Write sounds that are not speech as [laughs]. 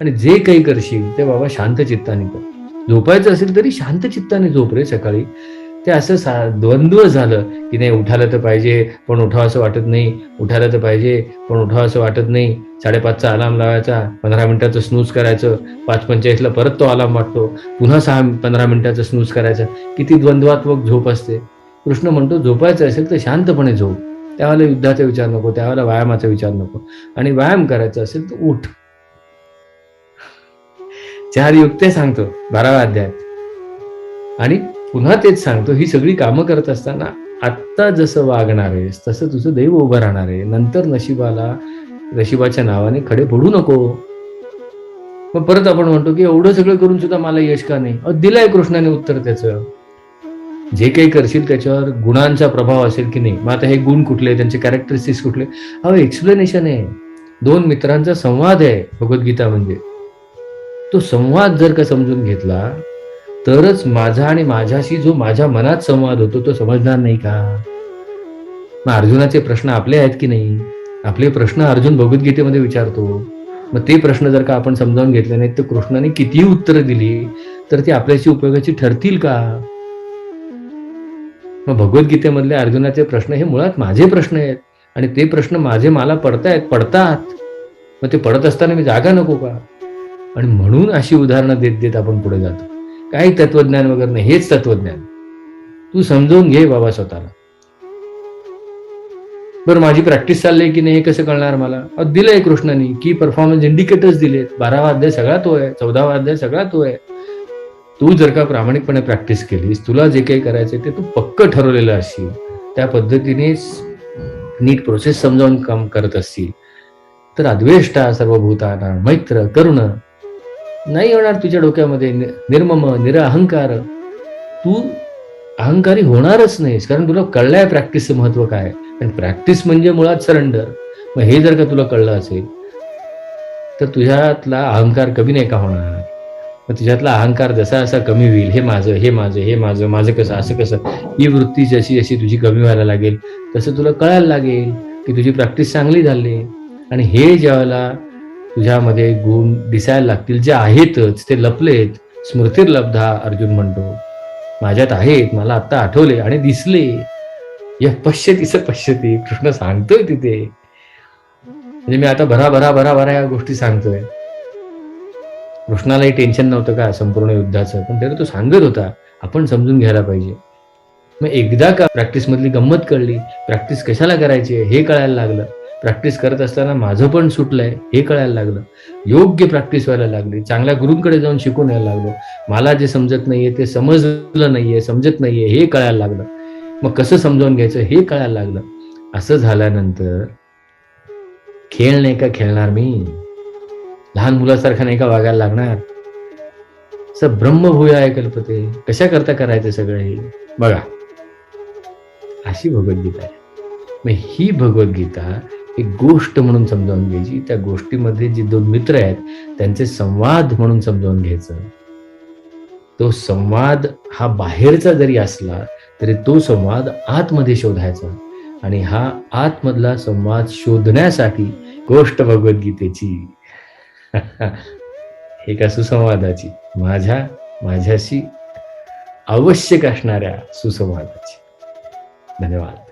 आणि जे काही करशील ते बाबा शांत चित्ताने कर. झोपायचं असेल तरी शांत चित्ताने झोप रे सकाळी. ते असं सा द्वंद्व झालं की नाही उठायला तर पाहिजे पण उठावं असं वाटत नाही. उठायला तर पाहिजे पण उठावं असं वाटत नाही. साडेपाचचा अलार्म लावायचा पंधरा मिनिटाचं स्नूज करायचं पाच पंचेचाळीसला परत तो अलार्म वाटतो. पुन्हा सहा पंधरा मिनिटाचं स्नूज करायचं. किती द्वंद्वात्मक झोप असते. कृष्ण म्हणतो झोपायचं असेल तर शांतपणे झोप. त्यावेळेला युद्धाचा विचार नको त्यावेळेला व्यायामाचा विचार नको. आणि व्यायाम करायचा असेल तर उठ. चार युक्त्या सांगतो बाराव्या अध्यायात आणि पुन्हा तेच सांगतो ही सगळी कामं करत असताना आत्ता जसं वागणार आहेस तसं तुझं दैव उभं राहणार आहे. नंतर नशिबाला नशिबाच्या नावाने खडे पडू नको. मग परत आपण म्हणतो की एवढं सगळं करून सुद्धा मला यश का नाही? अहो, दिलंय कृष्णाने उत्तर त्याचं. जे काही करशील त्याच्यावर गुणांचा प्रभाव असेल की नाही? मग आता हे गुण कुठले त्यांचे कॅरेक्टरिस्टिक्स कुठले अहो एक्सप्लेनेशन आहे. दोन मित्रांचा संवाद आहे भगवद्गीता म्हणजे. तो संवाद जर का समजून घेतला तरच माझा आणि माझ्याशी जो माझ्या मनात संवाद होतो तो समजणार नाही का? मग अर्जुनाचे प्रश्न आपले आहेत की नाही? आपले प्रश्न अर्जुन भगवद्गीतेमध्ये विचारतो. मग ते प्रश्न जर का आपण समजावून घेतले नाहीत तर कृष्णाने कितीही उत्तरं दिली तर ती आपल्याशी उपयोगाची ठरतील का? मग भगवद्गीतेमधले अर्जुनाचे प्रश्न हे मुळात माझे प्रश्न आहेत. आणि ते प्रश्न माझे मला पडतायत पडतात. मग ते पडत असताना मी जागा नको का? आणि म्हणून अशी उदाहरणं देत देत आपण पुढे जातो. काही तत्वज्ञान वगैरे नाही हेच तत्वज्ञान. तू समजून घे बाबा स्वतःला. बरं माझी प्रॅक्टिस चालली की नाही हे कसं कळणार मला? दिलंय कृष्णाने की परफॉर्मन्स इंडिकेटर्स दिलेत. बारावा अध्याय सगळा तो आहे चौदावा अध्याय सगळा तो आहे. तू जर का प्रामाणिकपणे प्रॅक्टिस केलीस तुला जे काही करायचंय ते तू पक्क ठरवलेलं असशील. त्या पद्धतीने नीट प्रोसेस समजावून काम करत असतील तर अद्वेष्टा सर्वभूताना मैत्र करुण नाही होणार तुझ्या डोक्यामध्ये निर्मम निरअहंकार. तू अहंकारी होणारच नाहीस कारण तुला कळलंय प्रॅक्टिसचं महत्त्व काय. आणि प्रॅक्टिस म्हणजे मुळात सरेंडर मग हे जर का तुला कळलं असेल तर तुझ्यातला अहंकार कमी नाही का होणार? मग तुझ्यातला अहंकार जसा असा कमी होईल हे माझं हे माझं हे माझं माझं कसं असं कसं ही वृत्ती जशी जशी तुझी कमी व्हायला लागेल तसं तुला कळायला लागेल की तुझी प्रॅक्टिस चांगली झाली. आणि हे ज्यावेळेला तुझ्यामध्ये गुण दिसायला लागतील जे आहेतच ते लपलेत. स्मृतीर लब्धा अर्जुन म्हणतो माझ्यात आहेत मला आत्ता आठवले आणि दिसले. या पश्यतीचं पश्यती कृष्ण सांगतोय तिथे. म्हणजे मी आता भरा भरा भरा भरा या गोष्टी सांगतोय. कृष्णालाही टेन्शन नव्हतं का संपूर्ण युद्धाचं पण त्याला तो सांगत होता आपण समजून घ्यायला पाहिजे. मग एकदा का प्रॅक्टिस मधली गंमत कळली? प्रॅक्टिस कशाला करायची? हे कळायला लागलं. प्रॅक्टिस करत असताना माझं पण सुटलंय हे कळायला लागलं. योग्य प्रॅक्टिस व्हायला लागली. चांगल्या गुरूंकडे जाऊन शिकून यायला लागलो. मला जे समजत नाहीये ते समजलं नाहीये समजत नाहीये हे कळायला लागलं. मग कसं समजावून घ्यायचं हे कळायला लागलं. असं झाल्यानंतर खेळ नाही का खेळणार मी? लहान मुलासारखा नाही का वागायला लागणार? असं ब्रह्मभूया आहे कल्पते. कशा करता करायचं सगळं हे? बघा. अशी भगवद्गीता आहे. मग ही भगवद्गीता एक गोष्ट म्हणून समजावून घ्यायची. त्या गोष्टीमध्ये जे दोन मित्र आहेत त्यांचे संवाद म्हणून समजावून घ्यायचं. तो संवाद हा बाहेरचा जरी असला तरी तो संवाद आतमध्ये शोधायचा. आणि हा आतमधला संवाद शोधण्यासाठी गोष्ट भगवद्गीतेची. [laughs] एका सुसंवादाची माझ्या माझ्याशी आवश्यक असणाऱ्या सुसंवादाची. धन्यवाद.